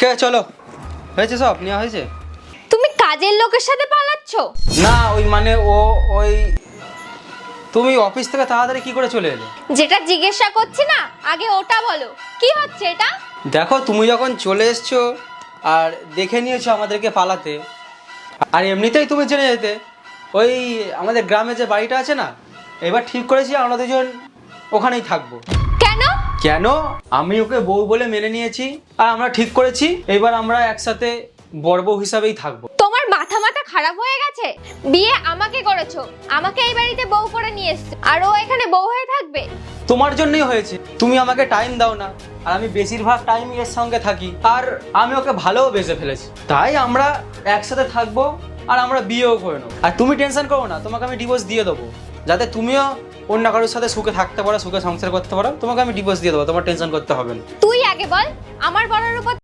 কে চলো। হয়েছে সব? নেওয়া হয়েছে? তুমি কাজের লোকের সাথে পালাচ্ছ? না ওই মানে ও ওই তুমি অফিস থেকে তাড়াতাড়ি কি করে চলে এলে? যেটা জিজ্ঞাসা করছি না আগে ওটা বলো। কি হচ্ছে এটা? দেখো তুমি যখন চলে এসছো আর দেখে নিয়েছো আমাদেরকে পালাতে আর এমনিতেই তুমি জেনে যেতে ওই আমাদের গ্রামে যে বাড়িটা আছে না এবার ঠিক করেছি আমরা দুজন ওখানেই থাকব। কেন? কেন? আমি ওকে বউ বলে মেনে নিয়েছি আর আমরা ঠিক করেছি। এবার আমরা একসাথে বড় বউ হিসাবেই থাকব। তোমার মাথা মাথা খারাপ হয়ে গেছে? বিয়ে আমাকে করেছ। আমাকে এই বাড়িতে বউ করে নিয়ে এসছো। আর ও এখানে বউ হয়ে থাকবে? তোমার জন্যই হয়েছে। তুমি আমাকে টাইম দাও না। আর আমি বেশিরভাগ টাইম এর সঙ্গে থাকি। আর আমি ওকে ভালোও বেঁচে ফেলেছি। তাই আমরা একসাথে থাকব আর আমরা বিয়েও করে নেব। আর তুমি টেনশন করো না। তোমাকে আমি ডিভোর্স দিয়ে দেবো। যাতে তুমিও অন্য কারোর সাথে সুখে থাকতে পারো, সুখে সংসার করতে পারো, তোমাকে আমি ডিভোর্স দিয়ে দেবো, তোমার টেনশন করতে হবে না। তুই আগে বল, আমার বলার উপর